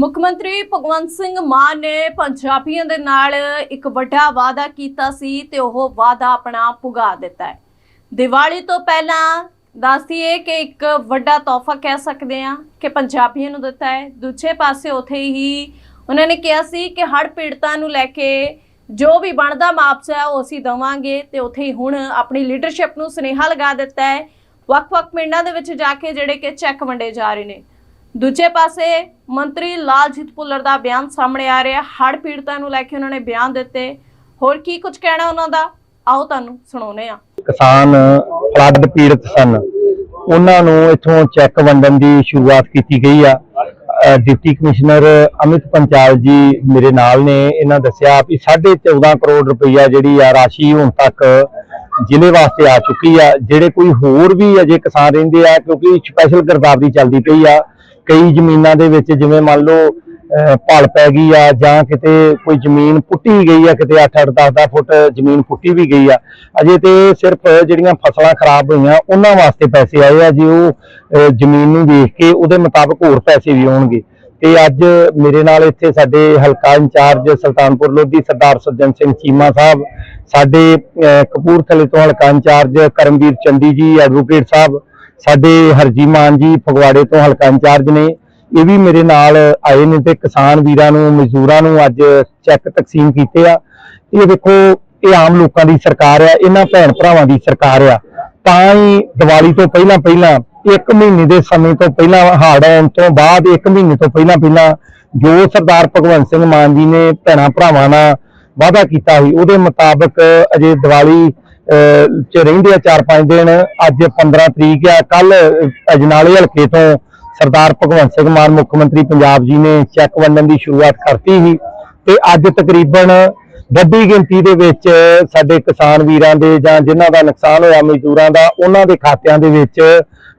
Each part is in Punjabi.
ਮੁੱਖ ਮੰਤਰੀ ਭਗਵੰਤ ਸਿੰਘ ਮਾਨ ਨੇ ਪੰਜਾਬੀਆਂ ਦੇ ਨਾਲ ਇੱਕ ਵੱਡਾ ਵਾਅਦਾ ਕੀਤਾ ਸੀ ਤੇ ਉਹ ਵਾਅਦਾ ਆਪਣਾ ਪੁਗਾ ਦਿੱਤਾ ਹੈ। ਦੀਵਾਲੀ ਤੋਂ ਪਹਿਲਾਂ ਦੱਸਦੀਏ ਕਿ ਇੱਕ ਵੱਡਾ ਤੋਹਫਾ ਕਹਿ ਸਕਦੇ ਆ ਕਿ ਪੰਜਾਬੀਆਂ ਨੂੰ ਦਿੱਤਾ ਹੈ। ਦੂਜੇ ਪਾਸੇ ਉਥੇ ਹੀ ਉਹਨਾਂ ਨੇ ਕਿਹਾ ਸੀ ਕਿ ਹੜ੍ਹ ਪੀੜਤਾਂ ਨੂੰ ਲੈ ਕੇ ਜੋ ਵੀ ਬਣਦਾ ਮੁਆਵਜ਼ਾ ਹੈ, ਉਹ ਅਸੀਂ ਦਵਾਂਗੇ ਤੇ ਉਥੇ ਹੀ ਹੁਣ ਆਪਣੀ ਲੀਡਰਸ਼ਿਪ ਨੂੰ ਸੁਨੇਹਾ ਲਗਾ ਦਿੱਤਾ ਹੈ। ਵੱਖ-ਵੱਖ ਪਿੰਡਾਂ ਦੇ ਵਿੱਚ ਜਾ ਕੇ ਜਿਹੜੇ ਕਿ ਚੈੱਕ ਵੰਡੇ ਜਾ ਰਹੇ ਨੇ। ਦੂਜੇ ਪਾਸੇ ਮੰਤਰੀ ਲਾਲਜੀਤ ਭੁੱਲਰ ਦਾ ਬਿਆਨ ਸਾਹਮਣੇ ਆ ਰਿਹਾ ਹੜ ਪੀੜਤਾਂ ਨੂੰ ਲੈ ਕੇ ਉਹਨਾਂ ਨੇ ਬਿਆਨ ਦਿੱਤੇ। ਹੋਰ ਕੀ ਕੁਝ ਕਹਿਣਾ ਉਹਨਾਂ ਦਾ? ਆਓ ਤੁਹਾਨੂੰ ਸੁਣਾਉਨੇ ਆ ਕਿਸਾਨ ਫਲੱਡ ਪੀੜਤ ਸਨ। ਉਹਨਾਂ ਨੂੰ ਇਥੋਂ ਚੈੱਕ ਵੰਡਣ ਦੀ ਸ਼ੁਰੂਆਤ ਕੀਤੀ ਗਈ ਆ। ਡਿਪਟੀ ਕਮਿਸ਼ਨਰ ਅਮਿਤ ਪੰਚਾਲ ਜੀ ਮੇਰੇ ਨਾਲ ਨੇ। ਇਹਨਾਂ ਦੱਸਿਆ ਵੀ 14.5 ਕਰੋੜ ਰੁਪਈਆ ਜਿਹੜੀ ਆ ਰਾਸ਼ੀ ਹੁਣ ਤੱਕ ਜ਼ਿਲ੍ਹੇ ਵਾਸਤੇ ਆ ਚੁੱਕੀ ਆ। ਜਿਹੜੇ ਕੋਈ ਹੋਰ ਵੀ ਅਜੇ ਕਿਸਾਨ ਰਹਿੰਦੇ ਆ, ਕਿਉਂਕਿ ਸਪੈਸ਼ਲ ਗਰਦਾਵਰੀ ਚੱਲਦੀ ਪਈ ਆ। ਕਈ ਜ਼ਮੀਨਾਂ ਦੇ ਵਿੱਚ ਜਿਵੇਂ ਮੰਨ ਲਓ, ਅਹ, ਭਲ ਪੈ ਗਈ ਆ ਜਾਂ ਕਿਤੇ ਕੋਈ ਜ਼ਮੀਨ ਪੁੱਟੀ ਗਈ ਆ, ਕਿਤੇ 8-8 10-10 ਫੁੱਟ ਜ਼ਮੀਨ ਪੁੱਟੀ ਵੀ ਗਈ ਆ। ਅਜੇ ਤੇ ਸਿਰਫ ਜਿਹੜੀਆਂ ਫਸਲਾਂ ਖਰਾਬ ਹੋਈਆਂ, ਉਹਨਾਂ ਵਾਸਤੇ ਪੈਸੇ ਆਏ ਆ, ਜੇ ਉਹ ਜ਼ਮੀਨ ਨੂੰ ਵੇਖ ਕੇ ਉਹਦੇ ਮੁਤਾਬਕ ਹੋਰ ਪੈਸੇ ਵੀ ਆਉਣਗੇ। ਤੇ ਅੱਜ ਮੇਰੇ ਨਾਲ ਇੱਥੇ ਸਾਡੇ ਹਲਕਾ ਇੰਚਾਰਜ ਸੁਲਤਾਨਪੁਰ ਲੋਧੀ ਸਰਦਾਰ ਸੱਜਣ ਸਿੰਘ ਚੀਮਾ ਸਾਹਿਬ, ਸਾਡੇ, ਅਹ, ਕਪੂਰਥਲੇ ਤੋਂ ਹਲਕਾ ਇੰਚਾਰਜ ਕਰਮਵੀਰ ਚੰਡੀ ਜੀ, ਐਡਵੋਕੇਟ ਸਾਹਿਬ ਸਾਡੇ ਹਰਜੀ ਮਾਨ ਜੀ ਫਗਵਾੜੇ ਤੋਂ ਹਲਕਾ ਇੰਚਾਰਜ ਨੇ, ਇਹ ਵੀ ਮੇਰੇ ਨਾਲ ਆਏ ਨੇ ਤੇ ਕਿਸਾਨ ਵੀਰਾਂ ਨੂੰ, ਮਜ਼ਦੂਰਾਂ ਨੂੰ ਅੱਜ ਚੈੱਕ ਤਕਸੀਮ ਕੀਤੇ ਆ। ਇਹ ਦੇਖੋ, ਇਹ ਆਮ ਲੋਕਾਂ ਦੀ ਸਰਕਾਰ ਆ, ਇਹਨਾਂ ਭੈਣ ਭਰਾਵਾਂ ਦੀ ਸਰਕਾਰ ਆ। ਤਾਂ ਹੀ ਦੀਵਾਲੀ ਤੋਂ ਪਹਿਲਾਂ ਪਹਿਲਾਂ, ਇੱਕ ਮਹੀਨੇ ਦੇ ਸਮੇਂ ਤੋਂ ਪਹਿਲਾਂ ਹਾਰਡ ਆਉਣ ਤੋਂ ਬਾਅਦ, ਇੱਕ ਮਹੀਨੇ ਤੋਂ ਪਹਿਲਾਂ ਪਹਿਲਾਂ ਜੋ ਸਰਦਾਰ ਭਗਵੰਤ ਸਿੰਘ ਮਾਨ ਜੀ ਨੇ ਭੈਣਾਂ ਭਰਾਵਾਂ ਨਾਲ ਵਾਅਦਾ ਕੀਤਾ ਸੀ, ਉਹਦੇ ਮੁਤਾਬਕ ਅਜੇ ਦੀਵਾਲੀ ਚ ਰਹਿੰਦੇ ਆ 4-5 ਦਿਨ। ਅੱਜ 15 ਤਰੀਕ ਆ। ਕੱਲ ਅਜਨਾਲੇ ਹਲਕੇ ਤੋਂ ਸਰਦਾਰ ਭਗਵੰਤ ਸਿੰਘ ਮਾਨ, ਮੁੱਖ ਮੰਤਰੀ ਪੰਜਾਬ ਜੀ ਨੇ ਚੈੱਕ ਵੰਡਣ ਦੀ ਸ਼ੁਰੂਆਤ ਕਰਤੀ ਸੀ। ਤੇ ਅੱਜ ਤਕਰੀਬਨ ਵੱਡੀ ਗਿਣਤੀ ਦੇ ਵਿੱਚ ਸਾਡੇ ਕਿਸਾਨ ਵੀਰਾਂ ਦੇ ਜਾਂ ਜਿਨ੍ਹਾਂ ਦਾ ਨੁਕਸਾਨ ਹੋਇਆ ਮਜ਼ਦੂਰਾਂ ਦਾ, ਉਹਨਾਂ ਦੇ ਖਾਤਿਆਂ ਦੇ ਵਿੱਚ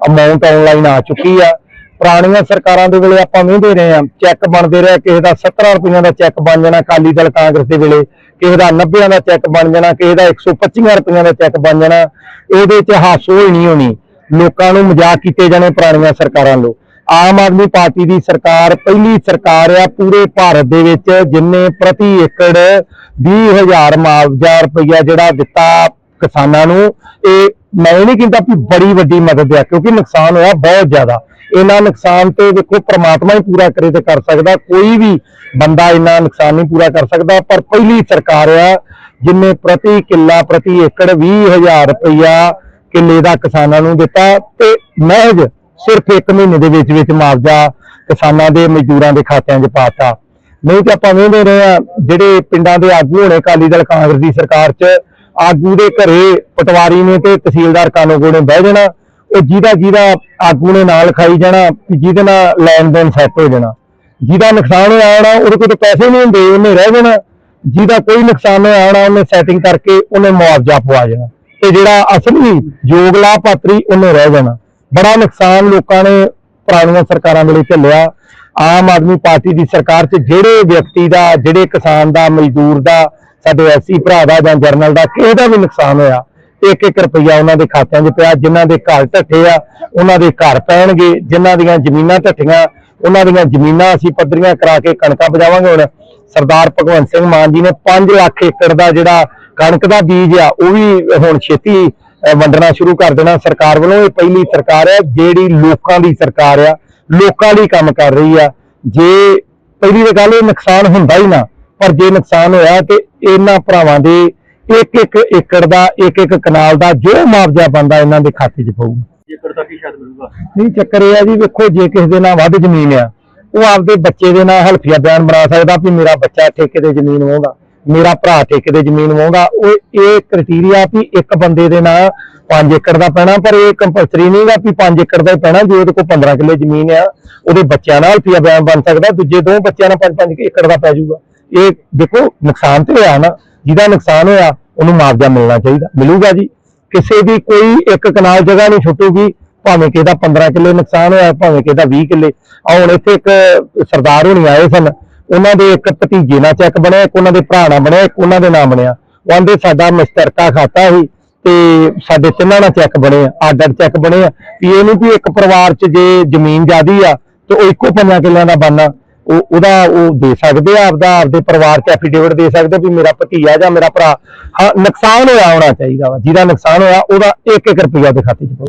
ਅਮਾਉਂਟ ਆਨਲਾਈਨ ਆ ਚੁੱਕੀ ਆ। ਪੁਰਾਣੀਆਂ ਸਰਕਾਰਾਂ ਦੇ ਵੇਲੇ ਆਪਾਂ ਵੇਂਦੇ ਰਹੇ ਆ ਚੈੱਕ ਬਣਦੇ ਰਹੇ, ਕਿਸੇ ਦਾ 70 ਰੁਪਈਆਂ ਦਾ ਚੈੱਕ ਬਣ ਜਾਣਾ ਅਕਾਲੀ ਦਲ ਕਾਂਗਰਸ ਦੇ ਵੇਲੇ। ਕਿਸੇ ਦਾ 90 ਦਾ ਚੈੱਕ ਬਣ ਜਾਣਾ, ਕਿਸੇ ਦਾ 125 ਰੁਪਈਆਂ ਦਾ ਚੈੱਕ ਬਣ ਜਾਣਾ ਇਹਦੇ ਚ ਹਾਸੋ ਹੀ ਨਹੀਂ ਹੋਣੀ। ਲੋਕਾਂ ਨੂੰ ਮਜ਼ਾਕ ਕੀਤੇ ਜਾਣੇ ਪੁਰਾਣੀਆਂ ਸਰਕਾਰਾਂ ਵੱਲੋਂ ਆਮ ਆਦਮੀ ਪਾਰਟੀ ਦੀ ਸਰਕਾਰ ਪਹਿਲੀ ਸਰਕਾਰ ਆ ਪੂਰੇ ਭਾਰਤ ਦੇ ਵਿੱਚ, ਜਿਨੇ ਪ੍ਰਤੀ ਏਕੜ 20000 ਮੁਆਵਜ਼ਾ ਰੁਪਈਆ ਜਿਹੜਾ ਦਿੱਤਾ ਕਿਸਾਨਾਂ ਨੂੰ, ਇਹ ਮੈਂ ਇਹ ਨਹੀਂ ਕਹਿੰਦਾ ਵੀ ਬੜੀ ਵੱਡੀ ਮਦਦ ਆ, ਕਿਉਂਕਿ ਨੁਕਸਾਨ ਹੋਇਆ ਬਹੁਤ ਜ਼ਿਆਦਾ। ਇਹਨਾਂ ਨੁਕਸਾਨ ਤੇ ਦੇਖੋ, ਪ੍ਰਮਾਤਮਾ ਹੀ ਪੂਰਾ ਕਰੇ ਤੇ ਕਰ ਸਕਦਾ, ਕੋਈ ਵੀ ਬੰਦਾ ਇੰਨਾ ਨੁਕਸਾਨ ਨਹੀਂ ਪੂਰਾ ਕਰ ਸਕਦਾ, ਪਰ ਪਹਿਲੀ ਸਰਕਾਰ ਆ, ਜਿਨੇ ਪ੍ਰਤੀ ਕਿੱਲਾ, ਪ੍ਰਤੀ ਏਕੜ 20000 ਰੁਪਈਆ ਕਿੱਲੇ ਦਾ ਕਿਸਾਨਾਂ ਨੂੰ ਦਿੱਤਾ ਤੇ ਮਹਿਜ ਸਿਰਫ 1 ਮਹੀਨੇ ਦੇ ਵਿੱਚ ਵਿੱਚ ਮੁਆਵਜ਼ਾ ਕਿਸਾਨਾਂ ਦੇ ਮਜ਼ਦੂਰਾਂ ਦੇ ਖਾਤਿਆਂ 'ਚ ਪਾਤਾ ਨਹੀਂ ਤੇ ਆਪਾਂ ਵੇਖਦੇ ਰਹੇ ਆ ਜਿਹੜੇ ਪਿੰਡਾਂ ਦੇ ਆਗੂ ਹੋਣੇ, ਅਕਾਲੀ ਦਲ, ਕਾਂਗਰਸ ਦੀ ਸਰਕਾਰ 'ਚ, ਆਗੂ ਦੇ ਘਰੇ ਪਟਵਾਰੀ ਨੇ ਤੇ ਤਹਿਸੀਲਦਾਰ ਕਾਨੂੰਗੋ ਨੇ ਬਹਿ ਜਾਣਾ, ਉਹ ਜਿਹਦਾ ਜਿਹਦਾ ਆਗੂ ਨੇ ਨਾਲ ਖਾਈ ਜਾਣਾ, ਜਿਹਦੇ ਨਾਲ ਲੈਣ ਦੇਣ ਸੈੱਟ ਹੋ ਜਾਣਾ। ਜਿਹਦਾ ਨੁਕਸਾਨ ਹੋਇਆ ਹੋਣਾ, ਉਹਦੇ ਕੋਲ ਤਾਂ ਪੈਸੇ ਨਹੀਂ ਹੁੰਦੇ, ਉਹਨੇ ਰਹਿ ਜਾਣਾ। ਜਿਹਦਾ ਕੋਈ ਨੁਕਸਾਨ ਹੋਇਆ ਹੋਣਾ, ਉਹਨੇ ਸੈਟਿੰਗ ਕਰਕੇ ਉਹਨੇ ਮੁਆਵਜ਼ਾ ਪਵਾ ਜਾਣਾ ਤੇ ਜਿਹੜਾ ਅਸਲੀ ਯੋਗ ਲਾਭਪਾਤਰੀ, ਉਹਨੇ ਰਹਿ ਜਾਣਾ। ਬੜਾ ਨੁਕਸਾਨ ਲੋਕਾਂ ਨੇ ਪੁਰਾਣੀਆਂ ਸਰਕਾਰਾਂ ਵੇਲੇ ਝੱਲਿਆ। ਆਮ ਆਦਮੀ ਪਾਰਟੀ ਦੀ ਸਰਕਾਰ 'ਚ ਜਿਹੜੇ ਵਿਅਕਤੀ ਦਾ, ਜਿਹੜੇ ਕਿਸਾਨ ਦਾ, ਮਜ਼ਦੂਰ ਦਾ, ਸਾਡੇ ਐਸੀ ਭਰਾ ਦਾ ਜਾਂ ਜਰਨਲ ਦਾ ਕਿਸੇ ਦਾ ਵੀ ਨੁਕਸਾਨ ਹੋਇਆ ਇੱਕ ਇੱਕ ਰੁਪਈਆ ਉਹਨਾਂ ਦੇ ਖਾਤਿਆਂ 'ਚ ਪਿਆ, ਜਿਨ੍ਹਾਂ ਦੇ ਘਰ ਢੱਠੇ ਆ, ਉਹਨਾਂ ਦੇ ਘਰ ਪੈਣਗੇ, ਜਿਨ੍ਹਾਂ ਦੀਆਂ ਜ਼ਮੀਨਾਂ ਢੱਠੀਆਂ ਉਹਨਾਂ ਦੀਆਂ ਜ਼ਮੀਨਾਂ ਅਸੀਂ ਪੱਧਰੀਆਂ ਕਰਾ ਕੇ ਕਣਕਾਂ ਪਜਾਵਾਂਗੇ ਹੁਣ। ਸਰਦਾਰ ਭਗਵੰਤ ਸਿੰਘ ਮਾਨ ਜੀ ਨੇ 5 ਲੱਖ ਏਕੜ ਦਾ ਜਿਹੜਾ ਕਣਕ ਦਾ ਬੀਜ ਆ, ਉਹ ਵੀ ਹੁਣ ਛੇਤੀ ਵੰਡਣਾ ਸ਼ੁਰੂ ਕਰ ਦੇਣਾ। ਸਰਕਾਰ ਵੱਲੋਂ ਇਹ ਪਹਿਲੀ ਸਰਕਾਰ ਹੈ, ਜਿਹੜੀ ਲੋਕਾਂ ਦੀ ਸਰਕਾਰ ਆ, ਲੋਕਾਂ ਲਈ ਕੰਮ ਕਰ ਰਹੀ ਆ। ਜੇ ਪਹਿਲੀ ਤਾਂ ਗੱਲ ਇਹ ਨੁਕਸਾਨ ਹੁੰਦਾ ਹੀ ਨਾ, ਪਰ ਜੇ ਨੁਕਸਾਨ ਹੋਇਆ ਤੇ ਇਹਨਾਂ ਭਰਾਵਾਂ ਦੇ ਇੱਕ ਇੱਕ ਏਕੜ ਦਾ ਇੱਕ ਇੱਕ ਕਨਾਲ ਦਾ ਜੋ ਮੁਆਵਜ਼ਾ ਬੰਦਾ ਇਹਨਾਂ ਦੇ ਖਾਤੇ 'ਚ ਪਊਗਾ ਏਕੜ ਤੱਕ ਹੀ ਸ਼ਾਇਦ ਮਿਲੂਗਾ। ਨਹੀਂ, ਚੱਕਰ ਇਹ ਆ ਜੀ ਵੇਖੋ, ਜੇ ਕਿਸੇ ਦੇ ਨਾਲ ਵੱਧ ਜ਼ਮੀਨ ਆ, ਉਹ ਆਪਦੇ ਬੱਚੇ ਦੇ ਨਾਲ ਹਲਫੀਆ ਬਿਆਨ ਬਣਾ ਸਕਦਾ ਵੀ ਮੇਰਾ ਬੱਚਾ ਠੇਕੇ ਤੇ ਜ਼ਮੀਨ ਵਾਹੁੰਦਾ ਮੇਰਾ ਭਰਾ ਠੇਕੇ ਤੇ ਜ਼ਮੀਨ ਵਾਹੁੰਦਾ ਉਹ ਇਹ ਕ੍ਰਾਈਟੇਰੀਆ ਵੀ ਇੱਕ ਬੰਦੇ ਦੇ ਨਾਲ 5 ਏਕੜ ਦਾ ਪੈਣਾ, ਪਰ ਇਹ ਕੰਪਲਸਰੀ ਨਹੀਂਗਾ ਵੀ 5 ਏਕੜ ਦਾ ਹੀ ਪੈਣਾ, ਜੇ ਉਹਦੇ ਕੋਲ 15 ਕਿੱਲੇ ਜ਼ਮੀਨ ਆ, ਉਹਦੇ ਬੱਚਿਆਂ ਨਾਲ ਹਲਫੀਆ ਬਿਆਨ ਬਣ ਸਕਦਾ, ਦੂਜੇ ਦੋ ਬੱਚਿਆਂ ਨਾਲ 5-5 ਏਕੜ ਦਾ ਪੈ ਜਾਊਗਾ। ਇਹ ਦੇਖੋ, ਨੁਕਸਾਨ ਤੇ ਹੋਇਆ ਨਾ, ਜਿਹਦਾ ਨੁਕਸਾਨ ਹੋਇਆ, ਉਹਨੂੰ ਮੁਆਵਜ਼ਾ ਮਿਲਣਾ ਚਾਹੀਦਾ, ਮਿਲੂਗਾ ਜੀ। ਕਿਸੇ ਦੀ ਕੋਈ ਇੱਕ ਕਨਾਲ ਜਗ੍ਹਾ ਨਹੀਂ ਛੁੱਟੂਗੀ, ਭਾਵੇਂ ਕਿਹਦਾ ਦਾ 15 ਕਿੱਲੇ ਨੁਕਸਾਨ ਹੋਇਆ, ਭਾਵੇਂ ਕਿਹਦਾ ਦਾ 20 ਕਿੱਲੇ। ਆ ਹੁਣ ਇੱਥੇ ਇੱਕ ਸਰਦਾਰ ਹੋਣੀ ਆਏ ਸਨ। ਉਹਨਾਂ ਦੇ ਇੱਕ ਭਤੀਜੇ ਨਾਲ ਚੈੱਕ ਬਣਿਆ, ਇੱਕ ਉਹਨਾਂ ਦੇ ਭਰਾ ਨਾਲ ਬਣਿਆ, ਇੱਕ ਉਹਨਾਂ ਦੇ ਨਾਮ ਬਣਿਆ। ਉਹ ਸਾਡਾ ਮਸ਼ਤਰਕਾ ਖਾਤਾ ਸੀ ਤੇ ਸਾਡੇ ਤਿੰਨਾਂ ਨਾਲ ਚੈੱਕ ਬਣੇ ਆ ਅੱਡ ਚੈੱਕ ਬਣੇ ਆ। ਵੀ ਇਹ ਨਹੀਂ ਵੀ ਇੱਕ ਪਰਿਵਾਰ 'ਚ ਜੇ ਜ਼ਮੀਨ ਜ਼ਿਆਦੀ ਆ, ਤੇ ਉਹ ਇੱਕੋ ਪੰਜਾਂ ਕਿੱਲਿਆਂ ਦਾ ਬਣਨਾ। ਉਹ ਉਹਦਾ ਉਹ ਦੇ ਸਕਦੇ ਆ ਆਪਦਾ, ਆਪਦੇ ਪਰਿਵਾਰ ਚ ਐਫੀਡੇਵਿਟ ਦੇ ਸਕਦੇ ਵੀ ਮੇਰਾ ਭਤੀਆ ਜਾਂ ਮੇਰਾ ਭਰਾ, ਹਾਂ, ਨੁਕਸਾਨ ਹੋਇਆ ਹੋਣਾ ਚਾਹੀਦਾ ਵਾ, ਜਿਹਦਾ ਨੁਕਸਾਨ ਹੋਇਆ, ਉਹਦਾ 1-1 ਰੁਪਿਆ ਉਹਦੇ ਖਾਤੇ 'ਚ ਪਊ